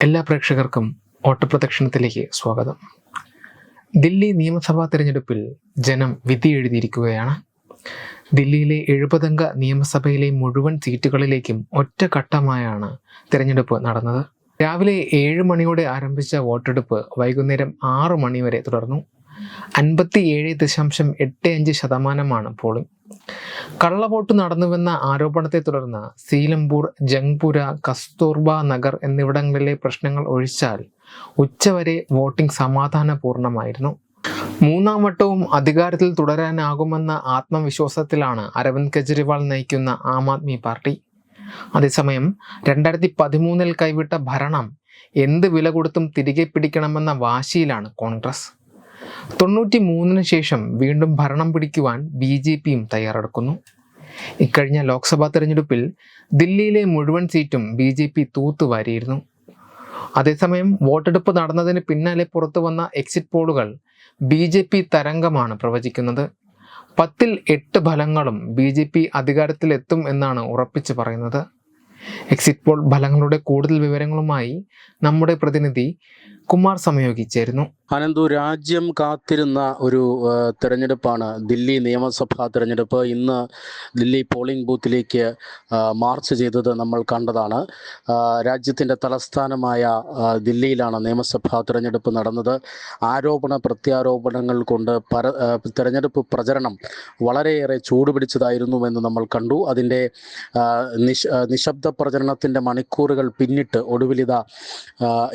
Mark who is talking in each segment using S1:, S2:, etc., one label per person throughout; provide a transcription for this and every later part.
S1: എല്ലാ പ്രേക്ഷകർക്കും ഓട്ടപ്രദക്ഷിണത്തിലേക്ക് സ്വാഗതം. ദില്ലി നിയമസഭാ തിരഞ്ഞെടുപ്പിൽ ജനം വിധി എഴുതിയിരിക്കുകയാണ്. ദില്ലിയിലെ എഴുപതംഗ നിയമസഭയിലെ മുഴുവൻ സീറ്റുകളിലേക്കും ഒറ്റ ഘട്ടമായാണ് തിരഞ്ഞെടുപ്പ് നടന്നത്. രാവിലെ ഏഴ് മണിയോടെ ആരംഭിച്ച വോട്ടെടുപ്പ് വൈകുന്നേരം ആറ് മണി വരെ തുടർന്നു. അൻപത്തി ഏഴ് ദശാംശം എട്ട് അഞ്ച് ശതമാനമാണ് പോളിംഗ്. കള്ളവോട്ട് നടന്നുവെന്ന ആരോപണത്തെ തുടർന്ന് സീലംപൂർ ജംഗ്പുര കസ്തൂർബ നഗർ എന്നിവിടങ്ങളിലെ പ്രശ്നങ്ങൾ ഒഴിച്ചാൽ ഉച്ചവരെ വോട്ടിംഗ് സമാധാനപൂർണമായിരുന്നു. മൂന്നാം വട്ടവും അധികാരത്തിൽ തുടരാനാകുമെന്ന ആത്മവിശ്വാസത്തിലാണ് അരവിന്ദ് കെജ്രിവാൾ നയിക്കുന്ന ആം ആദ്മി പാർട്ടി. അതേസമയം രണ്ടായിരത്തി പതിമൂന്നിൽ കൈവിട്ട ഭരണം എന്ത് വില കൊടുത്തും തിരികെ പിടിക്കണമെന്ന വാശിയിലാണ് കോൺഗ്രസ്. തൊണ്ണൂറ്റി മൂന്നിന് ശേഷം വീണ്ടും ഭരണം പിടിക്കുവാൻ ബി ജെ പിയും തയ്യാറെടുക്കുന്നു. ഇക്കഴിഞ്ഞ ലോക്സഭാ തെരഞ്ഞെടുപ്പിൽ ദില്ലിയിലെ മുഴുവൻ സീറ്റും ബി ജെ പി തൂത്തുവാരിയിരുന്നു. അതേസമയം വോട്ടെടുപ്പ് നടന്നതിന് പിന്നാലെ പുറത്തു വന്ന എക്സിറ്റ് പോളുകൾ ബി ജെ പി തരംഗമാണ് പ്രവചിക്കുന്നത്. പത്തിൽ എട്ട് ഫലങ്ങളും ബി ജെ പി അധികാരത്തിലെത്തും എന്നാണ് ഉറപ്പിച്ചു പറയുന്നത്. എക്സിറ്റ് പോൾ ഫലങ്ങളുടെ കൂടുതൽ വിവരങ്ങളുമായി നമ്മുടെ പ്രതിനിധി കുമാർ സമയോഗിച്ചായിരുന്നു
S2: അനന്തു രാജ്യം കാത്തിരുന്ന ഒരു തിരഞ്ഞെടുപ്പാണ് ദില്ലി നിയമസഭാ തെരഞ്ഞെടുപ്പ്. ഇന്ന് ദില്ലി പോളിംഗ് ബൂത്തിലേക്ക് മാർച്ച് ചെയ്തത് നമ്മൾ കണ്ടതാണ്. രാജ്യത്തിന്റെ തലസ്ഥാനമായ ദില്ലിയിലാണ് നിയമസഭാ തെരഞ്ഞെടുപ്പ് നടന്നത്. ആരോപണ പ്രത്യാരോപണങ്ങൾ കൊണ്ട് പര തെരഞ്ഞെടുപ്പ് പ്രചരണം വളരെയേറെ ചൂടുപിടിച്ചതായിരുന്നുവെന്ന് നമ്മൾ കണ്ടു. അതിന്റെ നിശബ്ദ പ്രചരണത്തിന്റെ മണിക്കൂറുകൾ പിന്നിട്ട് ഒടുവിലിത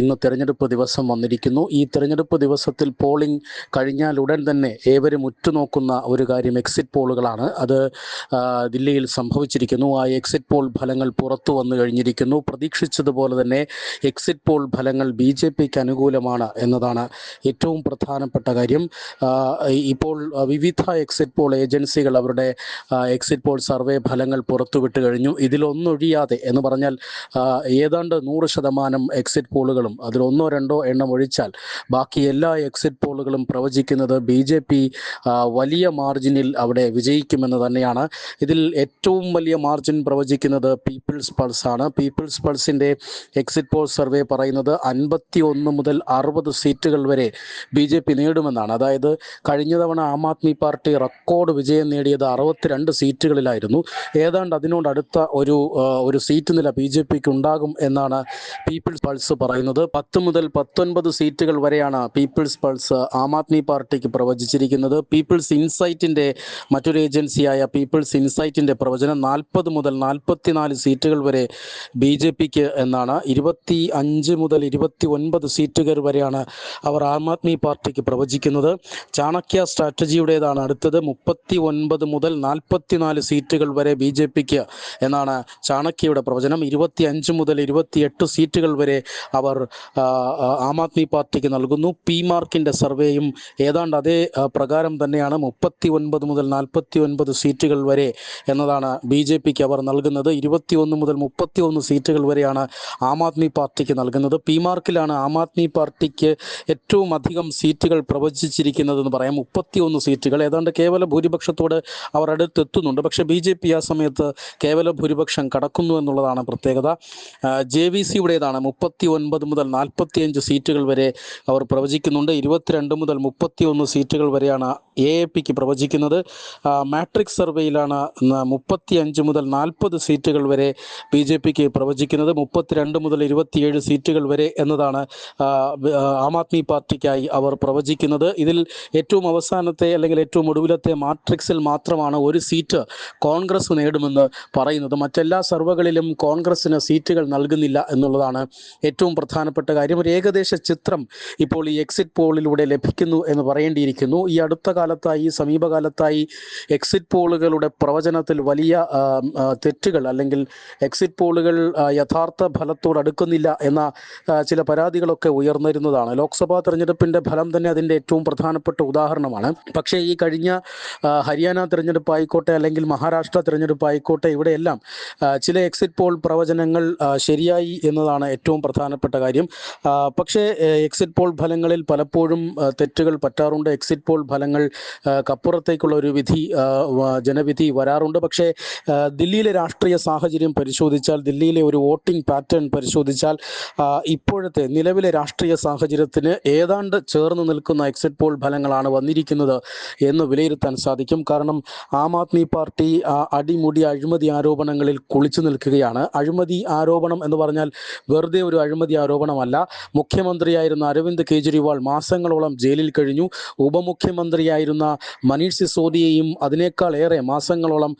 S2: ഇന്ന് തിരഞ്ഞെടുപ്പ് ദിവസം വന്നിരിക്കുന്നു. ഈ തിരഞ്ഞെടുപ്പ് ദിവസത്തിൽ പോളിംഗ് കഴിഞ്ഞാൽ ഉടൻ തന്നെ ഏവരും ഉറ്റുനോക്കുന്ന ഒരു കാര്യം എക്സിറ്റ് പോളുകളാണ്. അത് ദില്ലിയിൽ സംഭവിച്ചിരിക്കുന്നു. ആ എക്സിറ്റ് പോൾ ഫലങ്ങൾ പുറത്തു വന്നു കഴിഞ്ഞിരിക്കുന്നു. പ്രതീക്ഷിച്ചതുപോലെ തന്നെ എക്സിറ്റ് പോൾ ഫലങ്ങൾ ബി ജെ പിക്ക് അനുകൂലമാണ് എന്നതാണ് ഏറ്റവും പ്രധാനപ്പെട്ട കാര്യം. ഇപ്പോൾ വിവിധ എക്സിറ്റ് പോൾ ഏജൻസികൾ അവരുടെ എക്സിറ്റ് പോൾ സർവേ ഫലങ്ങൾ പുറത്തുവിട്ട് കഴിഞ്ഞു. ഇതിലൊന്നൊഴിയാതെ എന്ന് പറഞ്ഞാൽ ഏതാണ്ട് നൂറ് ശതമാനം എക്സിറ്റ് പോളുകളും അതിൽ ഒന്നോ രണ്ടോ എണ്ണം ഒഴിച്ചാൽ ബാക്കി എല്ലാ എക്സിറ്റ് പോളുകളും പ്രവചിക്കുന്നത് ബി ജെ പി വലിയ മാർജിനിൽ അവിടെ വിജയിക്കുമെന്ന് തന്നെയാണ്. ഇതിൽ ഏറ്റവും വലിയ മാർജിൻ പ്രവചിക്കുന്നത് പീപ്പിൾസ് പൾസ് ആണ്. പീപ്പിൾസ് പൾസിന്റെ എക്സിറ്റ് പോൾ സർവേ പറയുന്നത് അൻപത്തി ഒന്ന് മുതൽ അറുപത് സീറ്റുകൾ വരെ ബി ജെ പി നേടുമെന്നാണ്. അതായത് കഴിഞ്ഞ തവണ ആം ആദ്മി പാർട്ടി റെക്കോർഡ് വിജയം നേടിയത് അറുപത്തിരണ്ട് സീറ്റുകളിലായിരുന്നു ഏതാണ്ട് അതിനോട് അടുത്ത ഒരു ഒരു സീറ്റ് നില ബി ജെ പിക്ക് ഉണ്ടാകും എന്നാണ് പീപ്പിൾസ് പൾസ് പറയുന്നത്. പത്ത് മുതൽ പത്തൊൻപത് സീറ്റുകൾ വരെയാണ് പീപ്പിൾസ് പൾസ് ആം ആദ്മി പാർട്ടിക്ക് പ്രവചിച്ചിരിക്കുന്നത്. പീപ്പിൾസ് ഇൻസൈറ്റിന്റെ മറ്റൊരു ഏജൻസിയായ പീപ്പിൾസ് ഇൻസൈറ്റിന്റെ പ്രവചനം നാൽപ്പത് മുതൽ നാൽപ്പത്തിനാല് സീറ്റുകൾ വരെ ബി ജെ പിക്ക് എന്നാണ്. ഇരുപത്തി അഞ്ച് മുതൽ ഇരുപത്തി ഒൻപത് സീറ്റുകൾ വരെയാണ് അവർ ആം ആദ്മി പാർട്ടിക്ക് പ്രവചിക്കുന്നത്. ചാണക്യ സ്ട്രാറ്റജിയുടേതാണ് അടുത്തത്. മുപ്പത്തി ഒൻപത് മുതൽ നാൽപ്പത്തിനാല് സീറ്റുകൾ വരെ ബി ജെ പിക്ക് എന്നാണ് ചാണക്യയുടെ പ്രവചനം. ഇരുപത്തി അഞ്ച് മുതൽ ഇരുപത്തിയെട്ട് സീറ്റുകൾ വരെ അവർ ആ, ആദ്മി പാർട്ടിക്ക് നൽകുന്നു. പി മാർക്കിന്റെ സർവേയും ഏതാണ്ട് അതേ പ്രകാരം തന്നെയാണ്. മുപ്പത്തി ഒൻപത് മുതൽ നാൽപ്പത്തി ഒൻപത് സീറ്റുകൾ വരെ എന്നതാണ് ബി ജെ പിക്ക് അവർ നൽകുന്നത്. ഇരുപത്തി ഒന്ന് മുതൽ മുപ്പത്തി ഒന്ന് സീറ്റുകൾ വരെയാണ് ആം ആദ്മി പാർട്ടിക്ക് നൽകുന്നത്. പി മാർക്കിലാണ് ആം ആദ്മി പാർട്ടിക്ക് ഏറ്റവും അധികം സീറ്റുകൾ പ്രവചിച്ചിരിക്കുന്നതെന്ന് പറയാം. മുപ്പത്തി ഒന്ന് സീറ്റുകൾ. ഏതാണ്ട് കേവല ഭൂരിപക്ഷത്തോട് അവർ അടുത്തെത്തുന്നുണ്ട്. പക്ഷേ ബി ജെ പി ആ സമയത്ത് കേവല ഭൂരിപക്ഷം കടക്കുന്നു എന്നുള്ളതാണ് പ്രത്യേകത. ജെ വി സിയുടേതാണ്. മുപ്പത്തി ഒൻപത് മുതൽ നാൽപ്പത്തിയഞ്ച് സീറ്റുകൾ വരെ അവർ പ്രവചിക്കുന്നുണ്ട്. ഇരുപത്തിരണ്ട് മുതൽ മുപ്പത്തി ഒന്ന് സീറ്റുകൾ വരെയാണ് എ എ പിക്ക് പ്രവചിക്കുന്നത്. മാട്രിക് മാട്രിക്സ് സർവേയിലാണ് മുപ്പത്തി അഞ്ച് മുതൽ നാൽപ്പത് സീറ്റുകൾ വരെ ബി ജെ പിക്ക് പ്രവചിക്കുന്നത്. മുപ്പത്തിരണ്ട് മുതൽ ഇരുപത്തിയേഴ് സീറ്റുകൾ വരെ എന്നതാണ് ആ, ആദ്മി പാർട്ടിക്കായി അവർ പ്രവചിക്കുന്നത്. ഇതിൽ ഏറ്റവും അവസാനത്തെ അല്ലെങ്കിൽ ഏറ്റവും ഒടുവിലത്തെ മാട്രിക്സിൽ മാത്രമാണ് ഒരു സീറ്റ് കോൺഗ്രസ് നേടുമെന്ന് പറയുന്നത്. മറ്റെല്ലാ സർവകളിലും കോൺഗ്രസിന് സീറ്റുകൾ നൽകുന്നില്ല എന്നുള്ളതാണ് ഏറ്റവും പ്രധാനപ്പെട്ട കാര്യം. ഒരു ഏകദേശ ചിത്രം ഇപ്പോൾ ഈ എക്സിറ്റ് പോളിലൂടെ ലഭിക്കുന്നു എന്ന് പറയേണ്ടിയിരിക്കുന്നു. ഈ അടുത്ത കാലത്തായി സമീപകാലത്തായി എക്സിറ്റ് പോളുകളുടെ പ്രവചനത്തിൽ വലിയ തെറ്റുകൾ അല്ലെങ്കിൽ എക്സിറ്റ് പോളുകൾ യഥാർത്ഥ ഫലത്തോട് അടുക്കുന്നില്ല എന്ന ചില പരാതികളൊക്കെ ഉയർന്നിരുന്നതാണ്. ലോക്സഭാ തെരഞ്ഞെടുപ്പിന്റെ ഫലം തന്നെ അതിന്റെ ഏറ്റവും പ്രധാനപ്പെട്ട ഉദാഹരണമാണ്. പക്ഷേ ഈ കഴിഞ്ഞ ഹരിയാന തെരഞ്ഞെടുപ്പ് ആയിക്കോട്ടെ അല്ലെങ്കിൽ മഹാരാഷ്ട്ര തെരഞ്ഞെടുപ്പ് ആയിക്കോട്ടെ ഇവിടെയെല്ലാം ചില എക്സിറ്റ് പോൾ പ്രവചനങ്ങൾ ശരിയായി എന്നതാണ് ഏറ്റവും പ്രധാനപ്പെട്ട കാര്യം. പക്ഷേ എക്സിറ്റ് പോൾ ഫലങ്ങളിൽ പലപ്പോഴും തെറ്റുകൾ പറ്റാറുണ്ട്. എക്സിറ്റ് പോൾ ഫലങ്ങൾ കപ്പുറത്തേക്കുള്ള ഒരു വിധി ജനവിധി വരാറുണ്ട്. പക്ഷേ ദില്ലിയിലെ രാഷ്ട്രീയ സാഹചര്യം പരിശോധിച്ചാൽ ദില്ലിയിലെ ഒരു വോട്ടിംഗ് പാറ്റേൺ പരിശോധിച്ചാൽ ഇപ്പോഴത്തെ നിലവിലെ രാഷ്ട്രീയ സാഹചര്യത്തിന് ഏതാണ്ട് ചേർന്ന് നിൽക്കുന്ന എക്സിറ്റ് പോൾ ഫലങ്ങളാണ് വന്നിരിക്കുന്നത് എന്ന് വിലയിരുത്താൻ സാധിക്കും. കാരണം ആം ആദ്മി പാർട്ടി അടിമുടി അഴിമതി ആരോപണങ്ങളിൽ കുളിച്ചു നിൽക്കുകയാണ് അഴിമതി ആരോപണം എന്ന് പറഞ്ഞാൽ വെറുതെ ഒരു അഴിമതി ആരോപണമല്ല. മുഖ്യമന്ത്രിയായിരുന്ന അരവിന്ദ് കെജ്രിവാൾ മാസങ്ങളോളം ജയിലിൽ കഴിഞ്ഞു. ഉപമുഖ്യമന്ത്രിയായിരുന്ന മനീഷ് സിസോദിയെയും അതിനേക്കാൾ ഏറെ മാസങ്ങളോളം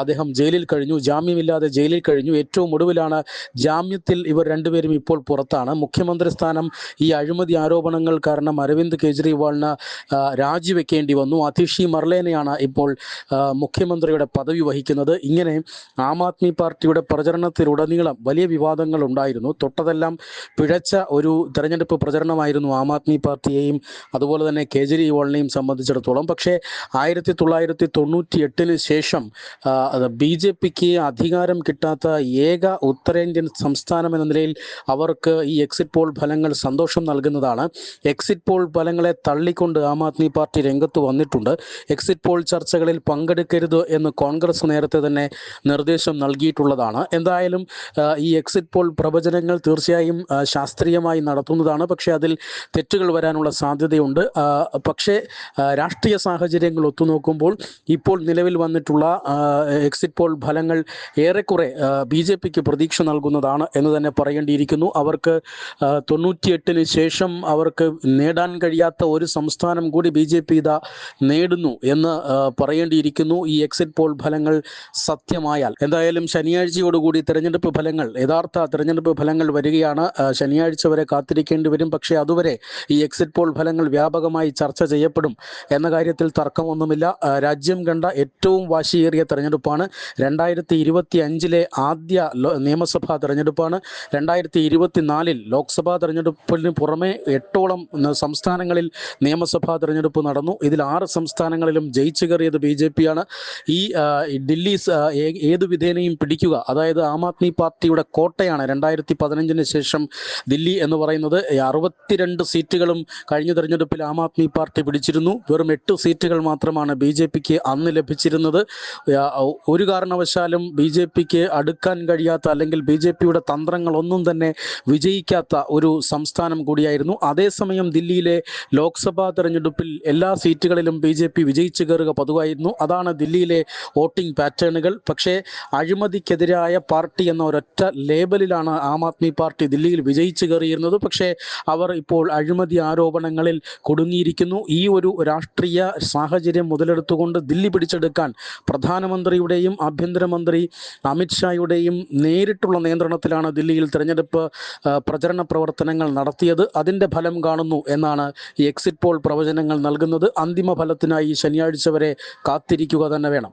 S2: അദ്ദേഹം ജയിലിൽ കഴിഞ്ഞു. ജാമ്യമില്ലാതെ ജയിലിൽ കഴിഞ്ഞു. ഏറ്റവും ഒടുവിലാണ് ജാമ്യത്തിൽ ഇവർ രണ്ടുപേരും ഇപ്പോൾ പുറത്താണ്. മുഖ്യമന്ത്രി സ്ഥാനം ഈ അഴിമതി ആരോപണങ്ങൾ കാരണം അരവിന്ദ് കെജ്രിവാളിന് രാജിവെക്കേണ്ടി വന്നു. അതിഷി മർലേനയാണ് ഇപ്പോൾ മുഖ്യമന്ത്രിയുടെ പദവി വഹിക്കുന്നത്. ഇങ്ങനെ ആം ആദ്മി പാർട്ടിയുടെ പ്രചരണത്തിലുടനീളം വലിയ വിവാദങ്ങൾ ഉണ്ടായിരുന്നു തൊട്ടതെല്ലാം പിഴച്ച ഒരു തെരഞ്ഞെടുപ്പ് പ്രചരണമായിരുന്നു ആം ആദ്മി പാർട്ടിയെയും അതുപോലെ തന്നെ കേജ്രിവാളിനെയും സംബന്ധിച്ചിടത്തോളം. പക്ഷേ ആയിരത്തി തൊള്ളായിരത്തി തൊണ്ണൂറ്റി എട്ടിന് ശേഷം ബി ജെ പിക്ക് അധികാരം കിട്ടാത്ത ഏക ഉത്തരേന്ത്യൻ സംസ്ഥാനം എന്ന നിലയിൽ അവർക്ക് ഈ എക്സിറ്റ് പോൾ ഫലങ്ങൾ സന്തോഷം നൽകുന്നതാണ്. എക്സിറ്റ് പോൾ ഫലങ്ങളെ തള്ളിക്കൊണ്ട് ആം ആദ്മി പാർട്ടി രംഗത്ത് വന്നിട്ടുണ്ട്. എക്സിറ്റ് പോൾ ചർച്ചകളിൽ പങ്കെടുക്കരുത് എന്ന് കോൺഗ്രസ് നേരത്തെ തന്നെ നിർദ്ദേശം നൽകിയിട്ടുള്ളതാണ്. എന്തായാലും ഈ എക്സിറ്റ് പോൾ പ്രവചനങ്ങൾ തീർച്ചയായും ശാസ്ത്രീയമായി നടത്തുന്നതാണ്. പക്ഷേ അതിൽ തെറ്റുകൾ വരാനുള്ള സാധ്യതയുണ്ട്. പക്ഷേ രാഷ്ട്രീയ സാഹചര്യങ്ങൾ ഒത്തുനോക്കുമ്പോൾ ഇപ്പോൾ നിലവിൽ വന്നിട്ടുള്ള എക്സിറ്റ് പോൾ ഫലങ്ങൾ ഏറെക്കുറെ ബി ജെ പിക്ക് പ്രതീക്ഷ നൽകുന്നതാണ് എന്ന് തന്നെ പറയേണ്ടിയിരിക്കുന്നു. അവർക്ക് തൊണ്ണൂറ്റിയെട്ടിന് ശേഷം അവർക്ക് നേടാൻ കഴിയാത്ത ഒരു സംസ്ഥാനം കൂടി ബി ജെ പി ഇതാ നേടുന്നു എന്ന് പറയേണ്ടിയിരിക്കുന്നു. ഈ എക്സിറ്റ് പോൾ ഫലങ്ങൾ സത്യമായാൽ. എന്തായാലും ശനിയാഴ്ചയോടുകൂടി തെരഞ്ഞെടുപ്പ് ഫലങ്ങൾ യഥാർത്ഥ തെരഞ്ഞെടുപ്പ് ഫലങ്ങൾ വരികയാണ്. ശനിയാഴ്ച വരെ കാത്തിരിക്കേണ്ടി വരും. പക്ഷേ അതുവരെ ഈ എക്സിറ്റ് പോൾ ഫലങ്ങൾ വ്യാപകമായി ചർച്ച ചെയ്യപ്പെടും എന്ന കാര്യത്തിൽ തർക്കമൊന്നുമില്ല. രാജ്യം കണ്ട ഏറ്റവും വാശിയേറിയ തെരഞ്ഞെടുപ്പാണ് രണ്ടായിരത്തി ഇരുപത്തി അഞ്ചിലെ ആദ്യ നിയമസഭാ തെരഞ്ഞെടുപ്പാണ്. രണ്ടായിരത്തി ഇരുപത്തിനാലിൽ ലോക്സഭാ തെരഞ്ഞെടുപ്പിന് പുറമെ എട്ടോളം സംസ്ഥാനങ്ങളിൽ നിയമസഭാ തെരഞ്ഞെടുപ്പ് നടന്നു. ഇതിൽ ആറ് സംസ്ഥാനങ്ങളിലും ജയിച്ചു കയറിയത് ബി ജെ പിയാണ് ഈ ഡൽഹി ഏതു വിധേനയും പിടിക്കുക അതായത് ആം ആദ്മി പാർട്ടിയുടെ കോട്ടയാണ് രണ്ടായിരത്തി പതിനഞ്ചിന് ശേഷം ദില്ലി എന്ന് പറയുന്നത്. അറുപത്തിരണ്ട് സീറ്റുകളും കഴിഞ്ഞ തെരഞ്ഞെടുപ്പിൽ ആം ആദ്മി പാർട്ടി പിടിച്ചിരുന്നു. വെറും എട്ട് സീറ്റുകൾ മാത്രമാണ് ബി ജെ പിക്ക് അന്ന് ലഭിച്ചിരുന്നത്. ഒരു കാരണവശാലും ബി ജെ പിക്ക് അടുക്കാൻ കഴിയാത്ത അല്ലെങ്കിൽ ബി ജെ പിയുടെ തന്ത്രങ്ങളൊന്നും തന്നെ വിജയിക്കാത്ത ഒരു സംസ്ഥാനം കൂടിയായിരുന്നു. അതേസമയം ദില്ലിയിലെ ലോക്സഭാ തെരഞ്ഞെടുപ്പിൽ എല്ലാ സീറ്റുകളിലും ബി ജെ പി വിജയിച്ചു കയറുക പതിവായിരുന്നു. അതാണ് ദില്ലിയിലെ വോട്ടിംഗ് പാറ്റേണുകൾ. പക്ഷേ അഴിമതിക്കെതിരായ പാർട്ടി എന്ന ഒരൊറ്റ ലേബലിലാണ് ആം ആദ്മി പാർട്ടി ദില്ലിയിൽ വിജയിച്ചു കയറിയിരുന്നത്. പക്ഷേ അവർ ഇപ്പോൾ അഴിമതി ആരോപണങ്ങളിൽ കുടുങ്ങിയിരിക്കുന്നു. ഈ ഒരു രാഷ്ട്രീയ സാഹചര്യം മുതലെടുത്തുകൊണ്ട് ദില്ലി പിടിച്ചെടുക്കാൻ പ്രധാനമന്ത്രിയുടെയും ആഭ്യന്തരമന്ത്രി അമിത്ഷായുടെയും നേരിട്ടുള്ള നിയന്ത്രണത്തിലാണ് ദില്ലിയിൽ തെരഞ്ഞെടുപ്പ് പ്രചരണ പ്രവർത്തനങ്ങൾ നടത്തിയത്. അതിന്റെ ഫലം കാണുന്നു എന്നാണ് ഈ എക്സിറ്റ് പോൾ പ്രവചനങ്ങൾ നൽകുന്നത്. അന്തിമ ഫലത്തിനായി ശനിയാഴ്ച വരെ കാത്തിരിക്കുക തന്നെ വേണം.